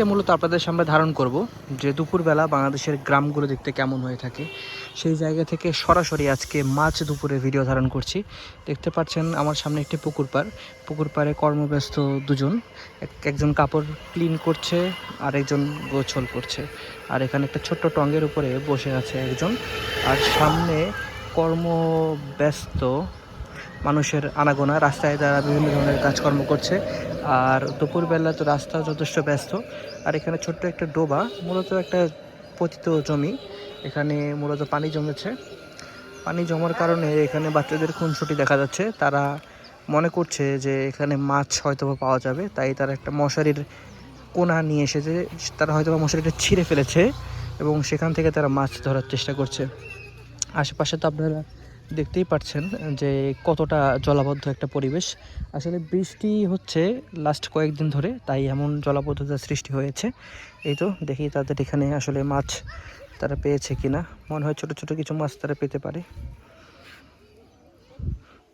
আজকে মূলত আপনাদের সামনে ধারণ করব যে দুপুরবেলা বাংলাদেশের গ্রামগুলো দেখতে কেমন হয়ে থাকে। সেই জায়গা থেকে সরাসরি আজকে মাছ দুপুরে ভিডিও ধারণ করছি। দেখতে পাচ্ছেন আমার সামনে একটি পুকুর পাড়। পুকুর পাড়ে কর্মব্যস্ত দুজন। এক- একজন কাপড় ক্লিন করছে আর একজন গোছল করছে। আর এখানে একটা ছোট্ট টঙ্গের উপরে বসে আছে একজন। আর সামনে কর্মব্যস্ত মানুষের আনাগোনা। রাস্তায় তারা বিভিন্ন ধরনের কাজকর্ম করছে। আর দুপুরবেলা তো রাস্তা যথেষ্ট ব্যস্ত। আর এখানে ছোট্ট একটা ডোবা, মূলত একটা পতিত জমি। এখানে মূলত পানি জমেছে। পানি জমার কারণে এখানে বাচ্চাদের খুনসুটি দেখা যাচ্ছে। তারা মনে করছে যে এখানে মাছ হয়তো পাওয়া যাবে, তাই তারা একটা মশারির কোনা নিয়ে এসেছে। তারা হয়তো মশারিটা ছিঁড়ে ফেলেছে এবং সেখান থেকে তারা মাছ ধরার চেষ্টা করছে। আশেপাশে তো আপনারা দেখতেই পাচ্ছেন যে কতটা জলাবদ্ধ একটা পরিবেশ। আসলে বৃষ্টি হচ্ছে লাস্ট কয়েকদিন ধরে, তাই এমন জলাবদ্ধতার সৃষ্টি হয়েছে। এই তো দেখি তাদের এখানে আসলে মাছ তারা পেয়েছে কিনা। মনে হয় ছোট ছোট কিছু মাছ তারা পেতে পারে।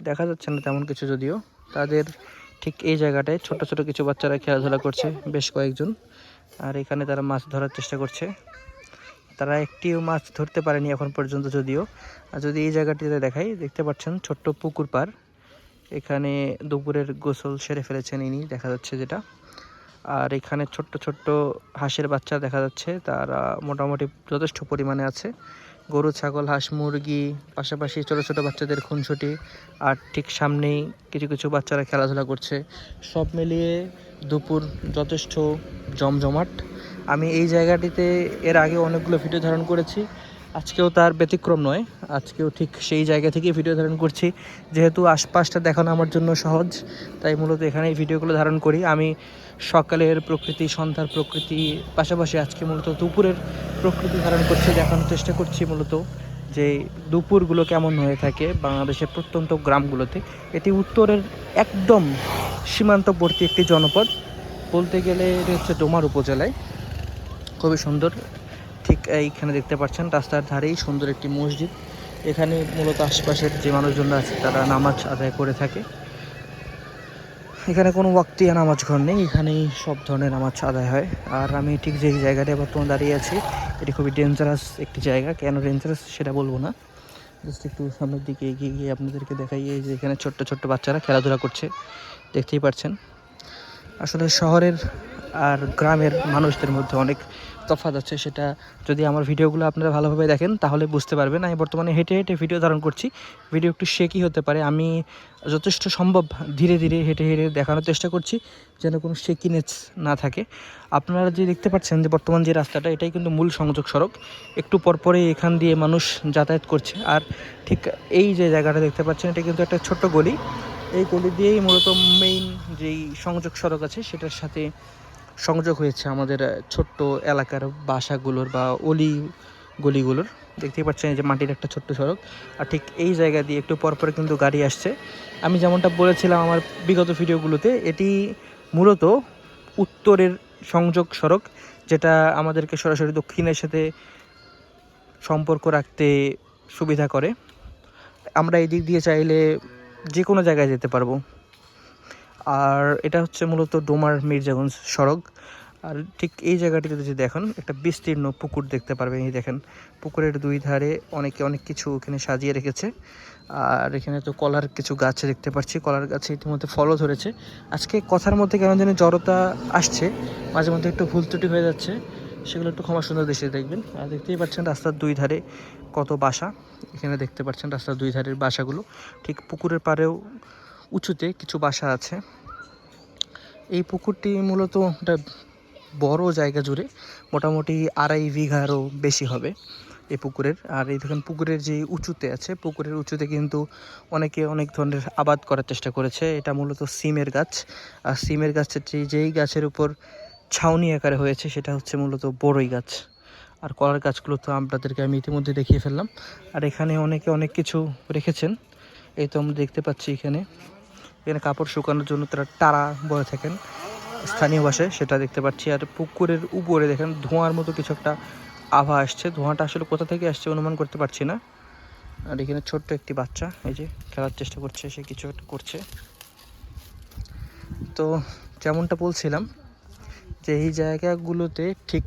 দেখা যাচ্ছে না তেমন কিছু যদিও। তাদের ঠিক এই জায়গাটায় ছোট ছোট কিছু বাচ্চারা খেলাধুলা করছে, বেশ কয়েকজন। আর এখানে তারা মাছ ধরার চেষ্টা করছে। তারা একটিও মাছ ধরতে পারেনি এখন পর্যন্ত যদিও। আর যদি এই জায়গাটিতে দেখাই, দেখতে পাচ্ছেন ছোট্ট পুকুর পার এখানে দুপুরের গোসল সেরে ফেলেছেন ইনি, দেখা যাচ্ছে যেটা। আর এখানে ছোট্ট ছোট্ট হাঁসের বাচ্চা দেখা যাচ্ছে, তারা মোটামুটি যথেষ্ট পরিমাণে আছে। গরু, ছাগল, হাঁস, মুরগি, পাশাপাশি ছোটো ছোটো বাচ্চাদের খুনসুটি, আর ঠিক সামনেই কিছু কিছু বাচ্চারা খেলাধুলা করছে। সব মিলিয়ে দুপুর যথেষ্ট জমজমাট। আমি এই জায়গাটিতে এর আগে অনেকগুলো ভিডিও ধারণ করেছি। আজকেও তার ব্যতিক্রম নয়। আজকেও ঠিক সেই জায়গা থেকেই ভিডিও ধারণ করছি। যেহেতু আশপাশটা দেখানো আমার জন্য সহজ, তাই মূলত এখানে এই ভিডিওগুলো ধারণ করি। আমি সকালের প্রকৃতি, সন্ধ্যার প্রকৃতি, পাশাপাশি আজকে মূলত দুপুরের প্রকৃতি ধারণ করছি, দেখানোর চেষ্টা করছি মূলত যে দুপুরগুলো কেমন হয়ে থাকে বাংলাদেশের প্রত্যন্ত গ্রামগুলোতে। এটি উত্তরের একদম সীমান্তবর্তী একটি জনপদ। বলতে গেলে এটি হচ্ছে ডোমার উপজেলায়। খুবই সুন্দর। ঠিক এইখানে দেখতে পাচ্ছেন, রাস্তার ধারেই সুন্দর একটি মসজিদ। এখানে মূলত আশপাশের যে মানুষজনরা আছে, তারা নামাজ আদায় করে থাকে। এখানে কোনো ওয়াক্তিয়া নামাজ ঘর নেই, এখানেই সব ধরনের নামাজ আদায় হয়। আর আমি ঠিক যে জায়গাটায় বর্তমানে দাঁড়িয়ে আছি, এটি খুবই ডেঞ্জারাস একটি জায়গা। কেন ডেঞ্জারাস সেটা বলব না। জাস্ট একটু সামনের দিকে এগিয়ে গিয়ে আপনাদেরকে দেখাই যে এখানে ছোট্ট ছোট্ট বাচ্চারা খেলাধুলা করছে, দেখতেই পাচ্ছেন। আসলে শহরের আর গ্রামের মানুষদের মধ্যে অনেক তফাৎ আছে সেটা যদি আমার ভিডিওগুলো আপনারা ভালোভাবে দেখেন, তাহলে বুঝতে পারবেন। আমি বর্তমানে হেঁটে হেঁটে ভিডিও ধারণ করছি। ভিডিও একটু শেকি হতে পারে, আমি যথেষ্ট সম্ভব ধীরে ধীরে হেঁটে হেঁটে দেখানোর চেষ্টা করছি, যেন কোনো শেকিনেস না থাকে। আপনারা যে দেখতে পাচ্ছেন যে বর্তমান যে রাস্তাটা, এটাই কিন্তু মূল সংযোগ সড়ক। একটু পরপরে এখান দিয়ে মানুষ যাতায়াত করছে। আর ঠিক এই যে জায়গাটা দেখতে পাচ্ছেন, এটা কিন্তু একটা ছোট্ট গলি। এই গলি দিয়েই মূলত মেইন যেই সংযোগ সড়ক আছে, সেটার সাথে সংযোগ হয়েছে আমাদের ছোট্ট এলাকার বাসাগুলোর বা অলি গলিগুলোর। দেখতেই পাচ্ছেন যে মাটির একটা ছোট্ট সড়ক। আর ঠিক এই জায়গা দিয়ে একটু পরপর কিন্তু গাড়ি আসছে। আমি যেমনটা বলেছিলাম আমার বিগত ভিডিওগুলোতে, এটি মূলত উত্তরের সংযোগ সড়ক, যেটা আমাদেরকে সরাসরি দক্ষিণের সাথে সম্পর্ক রাখতে সুবিধা করে। আমরা এই দিক দিয়ে চাইলে যে কোনো জায়গায় যেতে পারব। আর এটা হচ্ছে মূলত ডোমার মির্জাগঞ্জ সড়ক। আর ঠিক এই জায়গাটিতে যদি দেখেন, একটা বিস্তীর্ণ পুকুর দেখতে পারবেন। এই দেখেন, পুকুরের দুই ধারে অনেকে অনেক কিছু এখানে সাজিয়ে রেখেছে। আর এখানে তো কলার কিছু গাছ দেখতে পাচ্ছি। কলার গাছে ইতিমধ্যে ফলও ধরেছে। আজকে কথার মধ্যে কেমন জানি জড়তা আসছে। মাঝে মধ্যে একটু ভুল ত্রুটি হয়ে যাচ্ছে। সেগুলো একটু ক্ষমা সুন্দর দেশে দেখবেন। আর দেখতেই পাচ্ছেন রাস্তার দুই ধারে কত বাসা। এখানে দেখতে পাচ্ছেন রাস্তার দুই ধারের বাসাগুলো। ঠিক পুকুরের পাড়েও উঁচুতে কিছু বাসা আছে। এই পুকুরটি মূলত একটা বড় জায়গা জুড়ে মোটামুটি আড়াই বিঘারও বেশি হবে এই পুকুরের। আর এই দেখেন পুকুরের যে উঁচুতে আছে, পুকুরের উঁচুতে কিন্তু অনেকে অনেক ধরনের আবাদ করার চেষ্টা করেছে। এটা মূলত সিমের গাছ। আর সিমের গাছের যে যেই গাছের উপর ছাউনি আকারে হয়েছে, সেটা হচ্ছে মূলত বড়ই গাছ। আর কলার গাছগুলো তো আপনাদেরকে আমি ইতিমধ্যে দেখিয়ে ফেললাম। আর এখানে অনেকে অনেক কিছু রেখেছেন। এই তো আমরা দেখতে পাচ্ছি এখানে। এখানে কাপড় শুকানোর জন্য তারা টারা বলে থাকেন। স্থানীয় ভাষায় সেটা দেখতে পাচ্ছি। আর পুকুরের উপরে দেখেন ধোঁয়ার মতো কিছু একটা আভা আসছে। ধোঁয়াটা আসলে কোথা থেকে আসছে অনুমান করতে পারছি না। আর এখানে ছোট্ট একটি বাচ্চা, এই যে খেলার চেষ্টা করছে, সে কিছু একটা করছে। তো যেমনটা বলছিলাম যে এই জায়গাগুলোতে ঠিক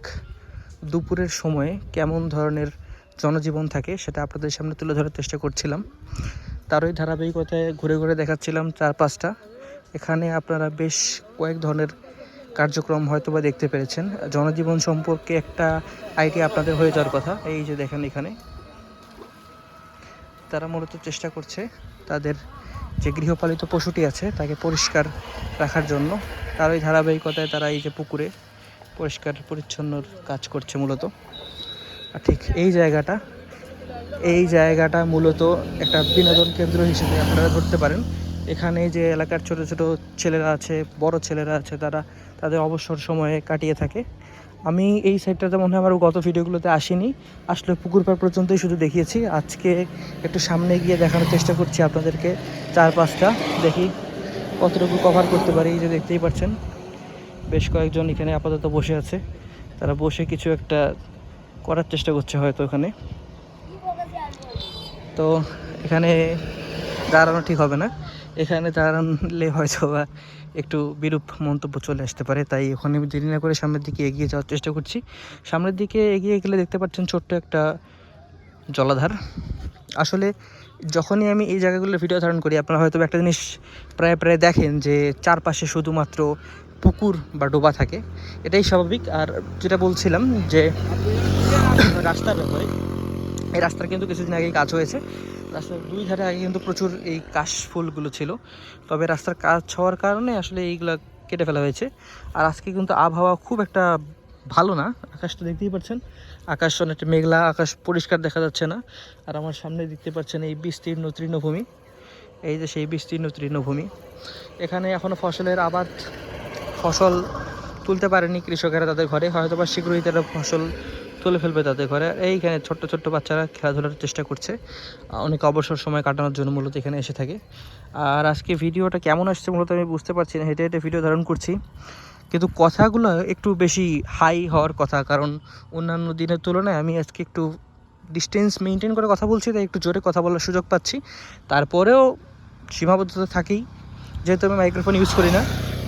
দুপুরের সময়ে কেমন ধরনের জনজীবন থাকে সেটা আপনাদের সামনে তুলে ধরার চেষ্টা করছিলাম। তারই ধারাবাহিকতায় ঘুরে ঘুরে দেখাচ্ছিলাম চার পাঁচটা এখানে আপনারা বেশ কয়েক ধরনের কার্যক্রম হয়তো বা দেখতে পেরেছেন। জনজীবন সম্পর্কে একটা আইডিয়া আপনাদের হয়ে যাওয়ার কথা, এই যে দেখেন এখানে। তারা মূলত চেষ্টা করছে তাদের যে গৃহপালিত পশুটি আছে, তাকে পরিষ্কার রাখার জন্য। তার ওই ধারাবাহিকতায় তারা এই যে পুকুরে পরিষ্কার, পরিচ্ছন্নর কাজ করছে মূলত। আর ঠিক এই জায়গাটা এই জায়গাটা মূলত একটা বিনোদন কেন্দ্র হিসেবে আপনারা ধরতে পারেন। এখানে যে এলাকার ছোট ছোট ছেলেরা আছে, বড় ছেলেরা আছে, তারা তাদের অবসর সময়ে কাটিয়ে থাকে। আমি এই সাইডটাতে মনে হয় আমার গত ভিডিওগুলোতে আসিনি। আসলে পুকুর পাড় পর্যন্তই শুধু দেখিয়েছি। আজকে একটু সামনে গিয়ে দেখানোর চেষ্টা করছি আপনাদেরকে চার পাঁচটা দেখি কতটুকু কভার করতে পারি যে দেখতেই পাচ্ছেন। বেশ কয়েকজন এখানে আপাতত বসে আছে। তারা বসে কিছু একটা করার চেষ্টা করছে হয়তো ওখানে। তো এখানে দাঁড়ানো ঠিক হবে না। এখানে দাঁড়ালে হয়তো বা একটু বিরূপ মন্তব্য চলে আসতে পারে, তাই ওখানে দেরি না করে সামনের দিকে এগিয়ে যাওয়ার চেষ্টা করছি। সামনের দিকে এগিয়ে গেলে দেখতে পাচ্ছেন ছোট্ট একটা জলাধার। আসলে যখনই আমি এই জায়গাগুলোর ভিডিও ধারণ করি, আপনারা হয়তো একটা জিনিস প্রায় প্রায় দেখেন যে চারপাশে শুধুমাত্র পুকুর বা ডোবা থাকে। এটাই স্বাভাবিক। আর যেটা বলছিলাম যে রাস্তার ব্যাপারে এই রাস্তার কিন্তু কিছুদিন আগেই কাজ হয়েছে। রাস্তার দুই ধারে আগে কিন্তু প্রচুর এই কাশ ফুলগুলো ছিল। তবে রাস্তার কাজ হওয়ার কারণে আসলে এইগুলো কেটে ফেলা হয়েছে। আর আজকে কিন্তু আবহাওয়া খুব একটা ভালো না, আকাশটা দেখতেই পাচ্ছেন। আকাশ অনেকটা মেঘলা, আকাশ পরিষ্কার দেখা যাচ্ছে না। আর আমার সামনে দেখতে পাচ্ছেন এই বিস্তীর্ণ তৃণভূমি। এই যে সেই বিস্তীর্ণ তৃণভূমি। এখানে এখনও ফসলের আবাদ, ফসল তুলতে পারেনি কৃষকেরা তাদের ঘরে। হয়তো বা শীঘ্রই তারা ফসল তুলে ফেলবে তাদের ঘরে। এইখানে ছোট্ট ছোট্ট বাচ্চারা খেলাধুলার চেষ্টা করছে। অনেক অবসর সময় কাটানোর জন্য মূলত এখানে এসে থাকে। আর আজকে ভিডিওটা কেমন আসছে মূলত আমি বুঝতে পারছি না, হেঁটে হেঁটে ভিডিও ধারণ করছি। কিন্তু কথাগুলো একটু বেশি হাই হওয়ার কথা, কারণ অন্যান্য দিনের তুলনায় আমি আজকে একটু ডিস্টেন্স মেনটেন করে কথা বলছি, তাই একটু জোরে কথা বলার সুযোগ পাচ্ছি। তারপরেও সীমাবদ্ধতা থাকেই। যেহেতু আমি মাইক্রোফোন ইউজ করি না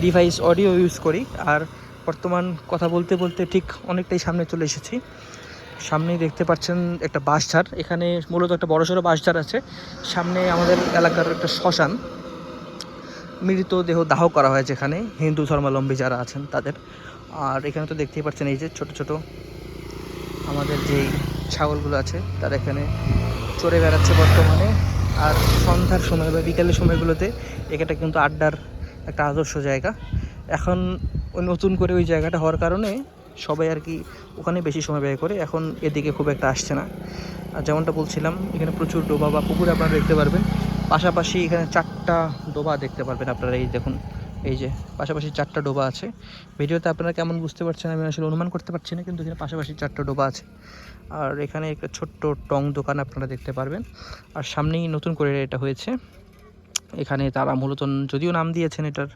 ডিভাইস অডিও ইউজ করি। আর বর্তমান কথা বলতে বলতে ঠিক অনেকটাই সামনে চলে এসেছি। সামনেই দেখতে পাচ্ছেন একটা বাঁশঝাড় এখানে মূলত একটা বড় সড়ো বাঁশঝাড় আছে। সামনে আমাদের এলাকার একটা শ্মশান। মৃতদেহ দাহ করা হয় যেখানে হিন্দু ধর্মাবলম্বী যারা আছেন তাদের। আর এখানে তো দেখতেই পাচ্ছেন এই যে ছোট ছোট আমাদের যেই ছাগলগুলো আছে, তারা এখানে চড়ে বেড়াচ্ছে বর্তমানে। আর সন্ধ্যার সময় বা বিকেলের সময়গুলোতে এখানটা কিন্তু আড্ডার একটা আদর্শ জায়গা। এখন ওই নতুন করে ওই জায়গাটা হওয়ার কারণে সবাই আর কি ওখানে বেশি সময় ব্যয় করে। এখন এদিকে খুব একটা আসছে না। আর যেমনটা বলছিলাম, এখানে প্রচুর ডোবা বা পুকুর আপনারা দেখতে পারবেন। পাশাপাশি এখানে চারটা ডোবা দেখতে পারবেন আপনারা, এই দেখুন, এই যে পাশাপাশি চারটা ডোবা আছে। ভিডিওতে আপনারা কেমন বুঝতে পারছেন আমি আসলে অনুমান করতে পারছি না, কিন্তু এখানে পাশাপাশি চারটা ডোবা আছে। আর এখানে একটা ছোট্ট টং দোকান আপনারা দেখতে পারবেন। আর সামনেই নতুন করে এটা হয়েছে। এখানে তারা মূলত, যদিও নাম দিয়েছেন এটার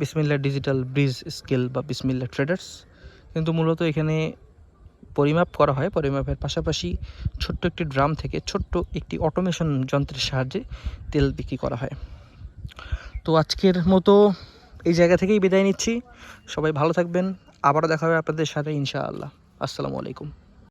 বিসমিল্লা ডিজিটাল ব্রিজ স্কেল বা বিসমিল্লা ট্রেডার্স। কিন্তু মূলত এখানে পরিমাপ করা হয়, পরিমাপের পাশাপাশি ছোট্ট একটি ড্রাম থেকে ছোট্ট একটি অটোমেশন যন্ত্রের সাহায্যে তেল বিক্রি করা হয়। তো আজকের মতো এই জায়গা থেকেই বিদায় নিচ্ছি। সবাই ভালো থাকবেন। আবারও দেখা হবে আপনাদের সাথে ইনশাআল্লাহ। আসসালামু আলাইকুম।